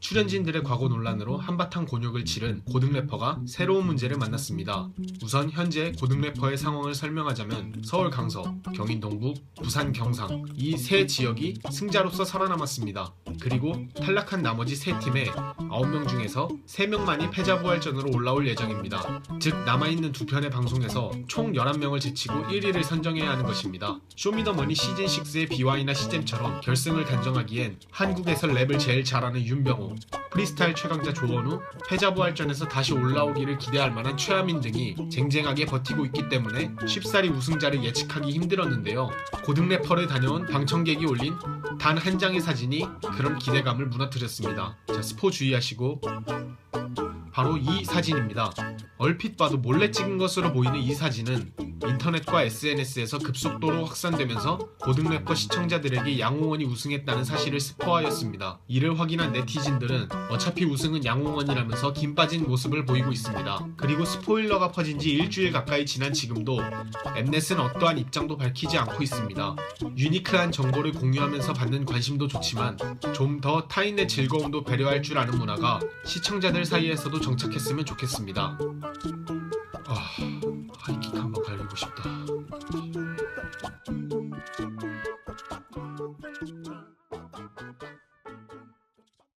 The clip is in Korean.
출연진들의 과거 논란으로 한바탕 곤욕을 치른 고등 래퍼가 새로운 문제를 만났습니다. 우선 현재 고등 래퍼의 상황을 설명하자면 서울 강서, 경인 동북, 부산 경상 이 세 지역이 승자로서 살아남았습니다. 그리고 탈락한 나머지 세 팀의 9명 중에서 3명만이 패자부활전으로 올라올 예정입니다. 즉 남아있는 두 편의 방송에서 총 11명을 제치고 1위를 선정해야 하는 것입니다. 쇼미더머니 시즌6의 비와이나 시잼처럼 결승을 단정하기엔 한국에서 랩을 제일 잘하는 윤병호, 프리스타일 최강자 조원우, 패자부활전에서 다시 올라오기를 기대할 만한 최하민 등이 쟁쟁하게 버티고 있기 때문에 쉽사리 우승자를 예측하기 힘들었는데요. 고등 래퍼를 다녀온 방청객이 올린 단 한 장의 사진이 그런 기대감을 무너뜨렸습니다. 자, 스포 주의하시고 바로 이 사진입니다. 얼핏 봐도 몰래 찍은 것으로 보이는 이 사진은 인터넷과 SNS에서 급속도로 확산되면서 고등 래퍼 시청자들에게 양홍원이 우승했다는 사실을 스포하였습니다. 이를 확인한 네티즌들은 어차피 우승은 양홍원이라면서 김 빠진 모습을 보이고 있습니다. 그리고 스포일러가 퍼진 지 일주일 가까이 지난 지금도 엠넷은 어떠한 입장도 밝히지 않고 있습니다. 유니크한 정보를 공유하면서 받는 관심도 좋지만 좀 더 타인의 즐거움도 배려할 줄 아는 문화가 시청자들 사이에서도 정착했으면 좋겠습니다. 싶다.